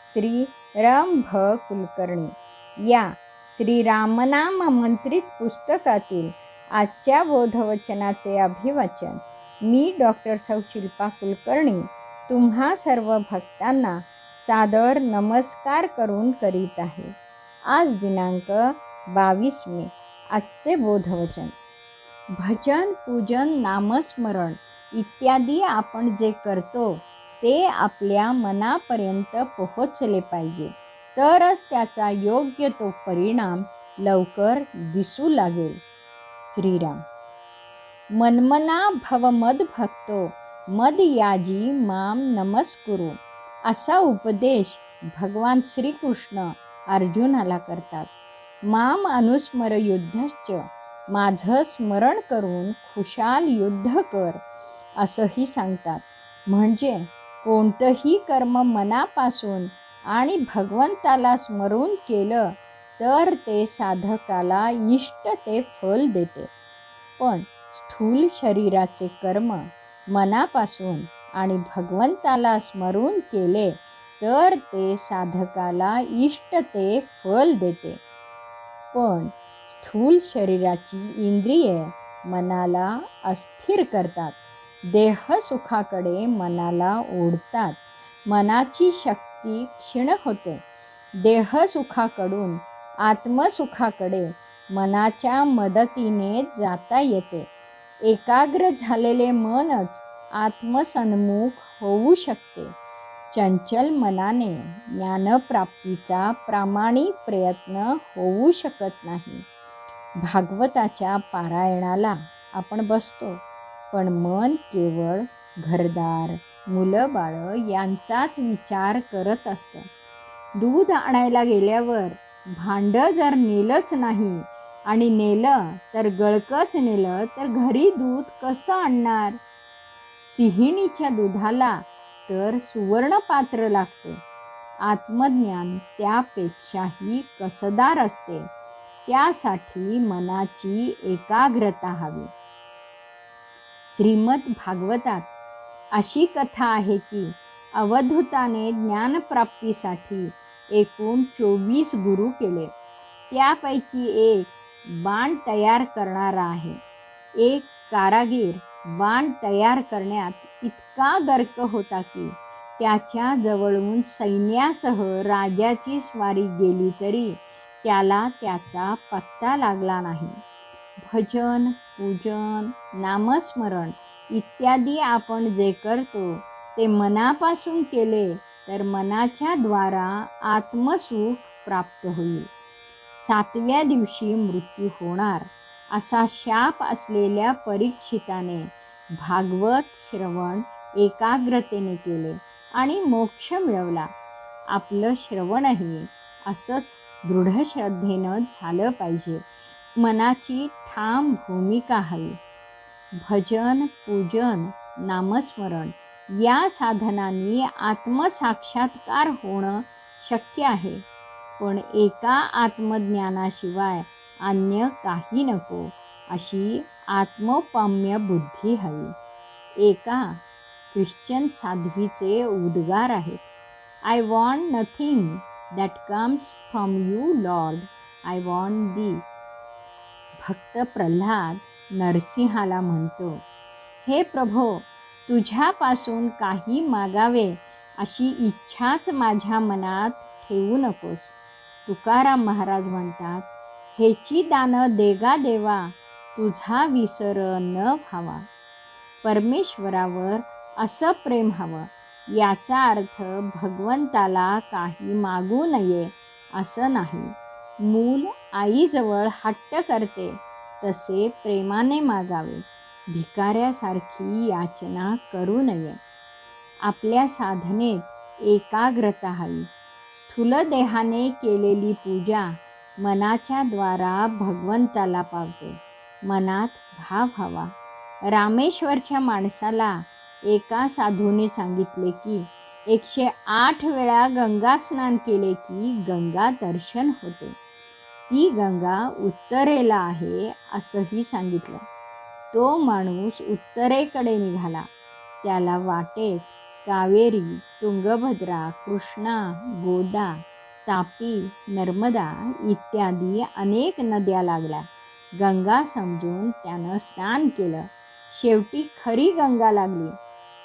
श्री रम भ कुलकर्णी या श्री रामनाम मंत्रित पुस्तकातील आजच्या बोधवचनाचे अभिवाचन मी डॉक्टर सौ. शिल्पा कुलकर्णी तुम्हा सर्व भक्तांना सादर नमस्कार करून करीत आहे. आज दिनांक बावीस मे आजचे बोधवचन. भजन पूजन नामस्मरण इत्यादी आपण जे करतो ते आपल्या मनापर्यंत पोहोचले पाहिजे. तरच त्याचा योग्य तो परिणाम लवकर दिसू लागेल. श्रीराम. मनमना भव मद भक्तो मद याजी माम नमस्कुरू. असा उपदेश भगवान श्रीकृष्ण अर्जुनाला करतात. माम अनुस्मर युद्धश्च माझं स्मरण करून खुशाल युद्ध कर असंही सांगतात. म्हणजे कोणतंही कर्म मनापासून आणि भगवंताला स्मरून केलं तर ते साधकाला इष्ट ते फल देते. पण स्थूल शरीराचे कर्म मनापासून आणि भगवंताला स्मरून केले तर ते साधकाला इष्ट ते फल देते. पण स्थूल शरीराची इंद्रिये मनाला अस्थिर करतात. देहसुखाकडे मनाला ओढतात. मनाची शक्ती क्षीण होते. देहसुखाकडून आत्मसुखाकडे मनाच्या मदतीने जाता येते. एकाग्र झालेले मनच आत्मसन्मुख होऊ शकते. चंचल मनाने ज्ञानप्राप्तीचा प्रामाणिक प्रयत्न होऊ शकत नाही. भागवताच्या पारायणाला आपण बसतो. पण मन केवळ घरदार मुलं बाळं यांचाच विचार करत असतं. दूध आणायला गेल्यावर भांडं जर नेलंच नाही आणि नेलं तर गळकच नेलं तर घरी दूध कसं आणणार? सिहिणीच्या दुधाला तर सुवर्णपात्र लागते. आत्मज्ञान त्यापेक्षाही कसदार असते. त्यासाठी मनाची एकाग्रता हवी. श्रीमद भागवतात अशी कथा आहे की अवधूताने ज्ञानप्राप्तीसाठी एकूण चोवीस गुरु केले. त्यापैकी एक बाण तयार करणारा आहे. एक कारागीर बाण तयार करण्यात इतका गर्क होता की त्याच्या जवळून सैन्यासह राजाची स्वारी गेली तरी त्याला त्याचा पत्ता लागला नाही. भजन पूजन नामस्मरण इत्यादी आपण जे करतो ते मनापासून केले तर मनाच्या द्वारा आत्मसुख प्राप्त होईल. सातव्या दिवशी मृत्यू होणार असा शाप असलेल्या परीक्षिताने भागवत श्रवण एकाग्रतेने केले आणि मोक्ष मिळवला. आपलं श्रवणही असंच दृढ श्रद्धेनं झालं पाहिजे. मनाची ठाम भूमिका हवी. भजन पूजन नामस्मरण या साधनांनी आत्मसाक्षात्कार होणं शक्य आहे. पण एका आत्मज्ञानाशिवाय अन्य काही नको अशी आत्मपाम्य बुद्धी हवी. एका ख्रिश्चन साध्वीचे उद्गार आहेत. I want nothing that comes from you lord I want the भक्त प्रल्हाद नरसिंहाला म्हणतो हे प्रभो तुझ्यापासून काही मागावे अशी इच्छाच माझ्या मनात ठेवू नकोस. तुकाराम महाराज म्हणतात हेची दानं देगा देवा तुझा विसर न व्हावा. परमेश्वरावर असं प्रेम हवं याचा अर्थ भगवंताला काही मागू नये असं नाही. मूल आईजवळ हट्ट करते तसे प्रेमाने मागावे. भिकाऱ्यासारखी याचना करू नये. आपल्या साधनेत एकाग्रता हवी. स्थूल देहाने केलेली पूजा मनाच्या द्वारा भगवंताला पावते. मनात भाव हवा. रामेश्वरच्या माणसाला एका साधूने सांगितले की एकशे आठ वेळा गंगा स्नान केले की गंगा दर्शन होते. ती गंगा उत्तरेला आहे असंही सांगितलं. तो माणूस उत्तरेकडे निघाला. त्याला वाटेत कावेरी तुंगभद्रा कृष्णा गोदा तापी नर्मदा इत्यादी अनेक नद्या लागल्या. गंगा समजून त्यानं स्नान केलं. शेवटी खरी गंगा लागली.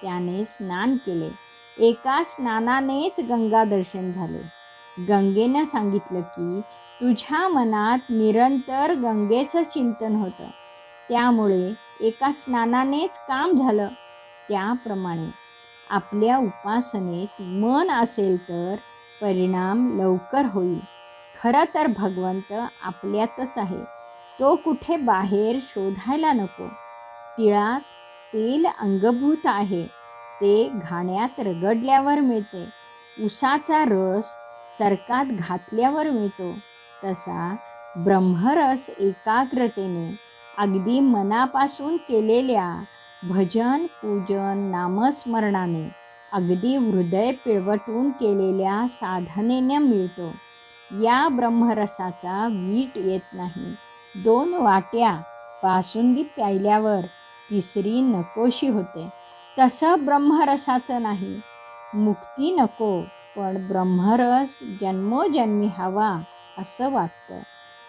त्याने स्नान केले. एका स्नानानेच गंगा दर्शन झाले. गंगेनं सांगितलं की तुझ्या मनात निरंतर गंगेचं चिंतन होतं. त्यामुळे एका स्नानानेच काम झालं. त्याप्रमाणे आपल्या उपासनेत मन असेल तर परिणाम लवकर होईल. खरं तर भगवंत आपल्यातच आहे. तो कुठे बाहेर शोधायला नको. तिळात तेल अंगभूत आहे. ते घाण्यात रगडल्यावर मिळते. उसाचा रस चरकात घातल्यावर मिळतो. तसा ब्रह्मरस एकाग्रतेने अगदी मनापासून केलेल्या भजन पूजन नामस्मरणाने अगदी हृदय पिळवटून केलेल्या साधनेने मिळतो. या ब्रह्मरसाचा वीट येत नाही. दोन वाट्या बासुंदी प्यायल्यावर तिसरी नकोशी होते. तसं ब्रह्मरसाचं नाही. मुक्ती नको पण ब्रह्मरस जन्मोजन्मी हवा असं वाटतं.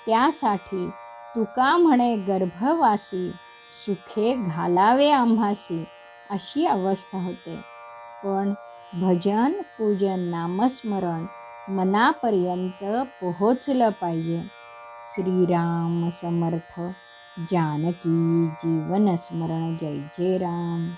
त्यासाठी तुका म्हणे गर्भवासी सुखे घालावे आम्हासी अशी अवस्था होते. पण भजन पूजन नामस्मरण मनापर्यंत पोहोचलं पाहिजे. श्रीराम समर्थ जानकी जीवनस्मरण जय जय राम.